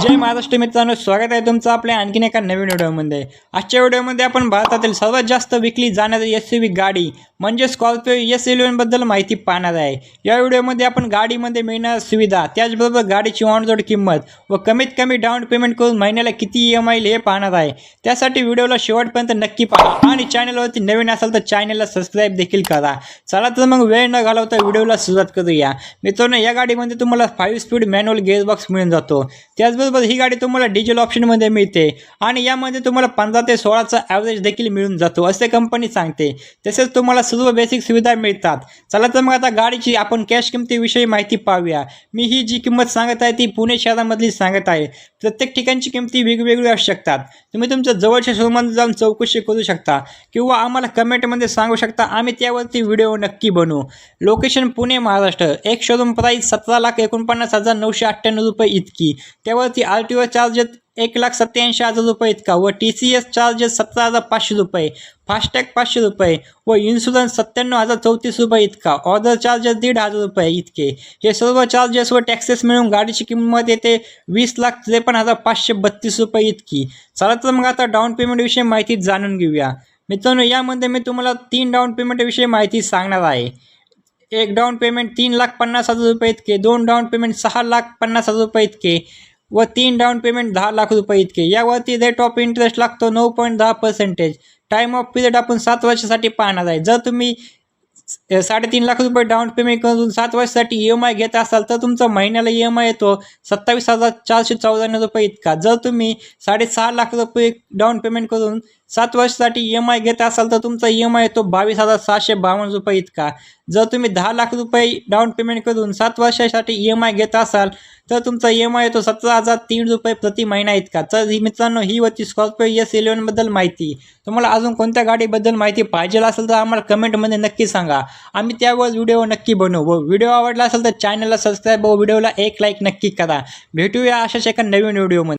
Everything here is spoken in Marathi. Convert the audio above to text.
जय महाराष्ट्र मित्रांनो स्वागत आहे तुमचं आपल्या आणखीन एका नवीन व्हिडिओमध्ये. आजच्या व्हिडिओमध्ये आपण भारतातील सर्वात जास्त विकली जाणारी एस सी गाडी म्हणजे स्कॉर्पिओ एस इलेवनबद्दल माहिती पाहणार आहे. या व्हिडिओमध्ये आपण गाडीमध्ये मिळणाऱ्या सुविधा त्याचबरोबर गाडीची ऑनरोड किंमत व कमीत कमी डाऊन पेमेंट करून महिन्याला किती ई एम आय हे पाहणार आहे. त्यासाठी व्हिडिओला शेवटपर्यंत नक्की पहा. आणि चॅनलवरती नवीन असाल तर चॅनलला सबस्क्राईब देखील करा. चला तर मग वेळ न घालवता व्हिडिओला सुरुवात करूया. मित्रांनो या गाडीमध्ये तुम्हाला फाईव्ह स्पीड मॅन्युअल गेअरबॉक्स मिळून जातो. त्याचबरोबर ही गाडी तुम्हाला डिझेल ऑप्शनमध्ये मिळते. आणि यामध्ये तुम्हाला पंधरा ते सोळाचा ॲव्हरेज देखील मिळून जातो असे कंपनी सांगते. तसेच तुम्हाला सर्व बेसिक सुविधा मिळतात. चला तर मग आता गाडीची आपण कॅश किमतीविषयी माहिती पाहूया. मी ही जी किंमत सांगत आहे ती पुणे शहरामधली सांगत आहे. प्रत्येक ठिकाणची किमती वेगवेगळी असू शकतात. तुम्ही तुमच्या जवळच्या शोरूममध्ये जाऊन चौकशी करू शकता किंवा आम्हाला कमेंटमध्ये सांगू शकता. आम्ही त्यावरती व्हिडिओ नक्की बनवू. लोकेशन पुणे महाराष्ट्र. एक शोरूम प्राईस सतरा लाख एकोणपन्नास हजार नऊशे अठ्ठ्याण्णव रुपये इतकी. त्यावरती आर टी ओ चार्जेस एक लाख सत्याऐंशी हजार रुपये इतका. व टी सी एस चार्जेस सतरा हजार पाचशे रुपये. फास्टॅग पाचशे रुपये. व इन्शुरन्स सत्त्याण्णव हजार चौतीस रुपये इतका. ऑर्डर चार्जेस दीड हजार रुपये इतके. हे सर्व चार्जेस व टॅक्सेस मिळून गाडीची किंमत येते वीस लाख त्रेपन्न हजार पाचशे बत्तीस रुपये इतकी. चला तर मग आता डाऊन पेमेंटविषयी माहिती जाणून घेऊया. मित्रांनो यामध्ये मी तुम्हाला तीन डाऊन पेमेंटविषयी माहिती सांगणार आहे. एक डाऊन पेमेंट तीन लाख पन्नास हजार रुपये इतके. दोन डाऊन पेमेंट सहा लाख पन्नास हजार रुपये इतके. व तीन डाऊन पेमेंट दहा लाख रुपये इतके. यावरती रेट ऑफ इंटरेस्ट लागतो नऊ पॉईंट दहा पर्सेंटेज टाईम ऑफ पिरियड आपण सात वर्षासाठी पाहणार आहे. जर तुम्ही साडेतीन लाख रुपये डाऊन पेमेंट करून सात वर्षासाठी ई एम आय घेत असाल तर तुमचा महिन्याला ई एम आय येतो सत्तावीस हजार चारशे चौऱ्याण्णव रुपये इतका. जर तुम्ही साडेसहा लाख रुपये डाऊन पेमेंट करून सात वर्षासाठी ई एम आय घेत असाल तर तुमचा ई एम आय येतो बावीस हजार सहाशे बावन्न रुपये इतका. जर तुम्ही दहा लाख रुपये डाऊन पेमेंट करून सात वर्षासाठी ई एम आय घेत असाल तर तुमचा ई एम आय येतो सतरा हजार तीन रुपये प्रति महिना इतका. तर ही मित्रांनो ही होती स्कॉर्पिओ एस इलेवनबद्दल माहिती. तुम्हाला अजून कोणत्या गाडीबद्दल माहिती पाहिजे असेल तर आम्हाला कमेंटमध्ये नक्की सांगा. आम्ही त्यावर व्हिडिओ नक्की बनवू. व व्हिडिओ आवडला असेल तर चॅनलला सबस्क्राईब व व्हिडिओला एक लाईक नक्की करा. भेटूया अशाच एका नवीन व्हिडिओमध्ये.